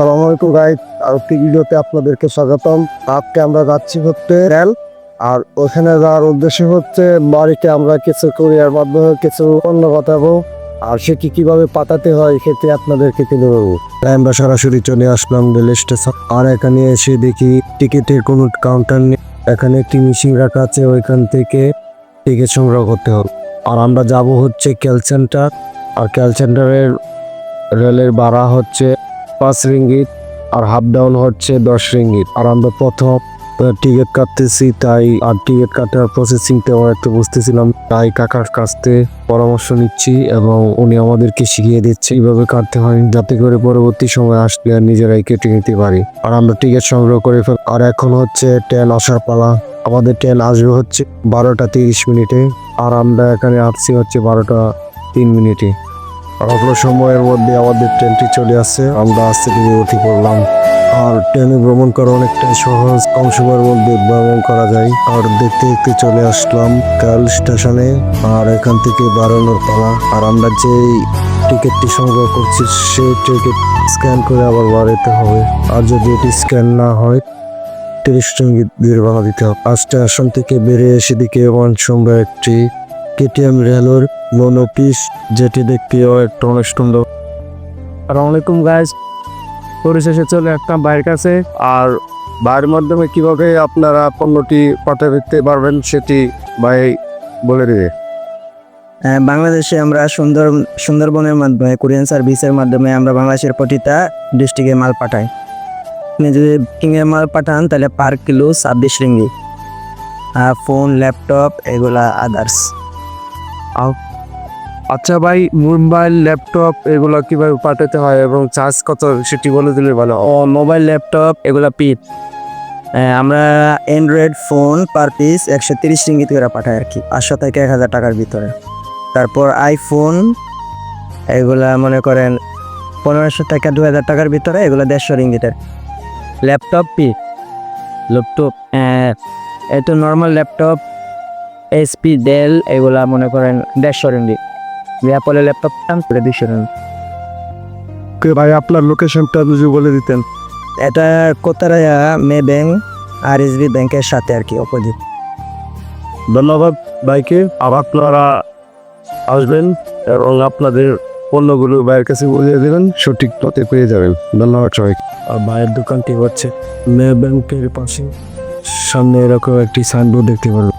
সালাম আলাইকুম গাইড আর একটি ভিডিওতে আপনাদেরকে স্বাগতম। আজকে আমরা যাচ্ছি হচ্ছে রেল, আর ওখানে যাওয়ার উদ্দেশ্য হচ্ছে বাড়িতে আমরা কিছু কোরিয়ার মাধ্যমে কিছু অন্য কথাবো আর সেটি কীভাবে পাঠাতে হয় সেটি আপনাদেরকে তুলে তাই আমরা সরাসরি চলে আসলাম রেল স্টেশন, আর এখানে এসে দেখি টিকিটের কোনো কাউন্টার নেই। এখানে একটি মেশিন রাখা আছে, ওইখান থেকে টিকিট সংগ্রহ করতে হবে। আর আমরা যাব হচ্ছে ক্যাল সেন্টার আর ক্যাল সেন্টারের রেলের ভাড়া হচ্ছে পাঁচ রিঙ্গিত আর হাফ ডাউন হচ্ছে দশ রিঙ্গিত। আর আমরা প্রথম টিকিট কাটতেছি, তাই আর টিকিট কাটার প্রসেসিং তেমন একটু বুঝতেছিলাম। তাই কাকার কাছতে পরামর্শ নিচ্ছি এবং উনি আমাদেরকে শিখিয়ে দিচ্ছে কীভাবে কাটতে হয় যাতে করে পরবর্তী সময় আসলে আর নিজেরাই কেটে নিতে পারি। আর আমরা টিকিট সংগ্রহ করে ফেল আর এখন হচ্ছে ট্রেন আসার পালা। আমাদের ট্রেন আসবে হচ্ছে বারোটা তিরিশ মিনিটে। আর আমরা এখানে আসছি হচ্ছে বারোটা তিন মিনিটে। অল্প সময়ের মধ্যে আমাদের ট্রেনটি চলে আসছে। আমরা আস্তে ধীরে উঠে পড়লাম। আর ট্রেনে ভ্রমণ করা অনেকটাই সহজ। কম সময়ের মধ্যে ভ্রমণ করা যায়। আর দেখতে দেখতে চলে আসলাম কাল স্টেশনে। আর এখান থেকে বাড়ানোর পালা। আর আমরা যেই টিকিটটি সংগ্রহ করছি, সেই টিকিট স্ক্যান করে আবার বাড়াতে হবে। আর যদি এটি স্ক্যান না হয়, তিরিশ বাধা দিতে হবে। আর স্টেশন থেকে বেরিয়ে এসে দিকে ওয়ান সঙ্গে একটি কেটিএম রেলোর লোন অফিস যেটি দেখতেও একটু অনেক সুন্দর আসসালামাইকুম গাইজ পরিশেষে চলে একটা বাইরের কাছে। আর বাইরের মাধ্যমে কীভাবে আপনারা পণ্যটি পাঠিয়ে দিতে পারবেন সেটি ভাই বলে দেবে। হ্যাঁ, বাংলাদেশে আমরা সুন্দর সুন্দরবনের মাধ্যমে কোরিয়ান সার্ভিসের মাধ্যমে আমরা বাংলাদেশের প্রতিটা ডিস্ট্রিক্টে মাল পাঠাই। আপনি যদি কিংয়ে মাল পাঠান তাহলে পার কিলো ছাব্বিশ রিঙ্গি। আর ফোন ল্যাপটপ এগুলা আদার্স আচ্ছা ভাই মোবাইল ল্যাপটপ এগুলো কীভাবে পাঠাতে হয় এবং চার্জ কত সেটি বলে দিলে ভালো ও মোবাইল ল্যাপটপ এগুলা পিট আমরা অ্যান্ড্রয়েড ফোন পার পিস একশো তিরিশ রিঙ্গিত করে পাঠাই আর কি আটশো থেকে এক হাজার টাকার ভিতরে। তারপর আইফোন এগুলা মনে করেন পনেরোশো টাকা দু হাজার টাকার ভিতরে, এগুলো দেড়শো রিঙ্গিতের ল্যাপটপ পি ল্যাপটপ এতো নর্মাল ল্যাপটপ এসপি ডেল এগুলা মনে করেন দেড়শো রিঙ্গিত অ্যাপলের ল্যাপটপ দাম করে দুশো রিঙ্গিত ভাই আপনার লোকেশনটা যদি বলে দিতেন। এটা কোতারায়া মে ব্যাংক আর এস বি ব্যাংকের সাথে আর কি অপোজিট ধন্যবাদ ভাইকে। আর আপনারা আসবেন এবং আপনাদের পণ্যগুলো ভাইয়ের কাছে বুঝিয়ে দেবেন সঠিক পথে পেয়ে যাবেন। ধন্যবাদ সবাই আর ভাইয়ের দোকানটি হচ্ছে মে ব্যাংকের পাশে সামনে এরকম একটি সাইনবোর্ড দেখতে পারবেন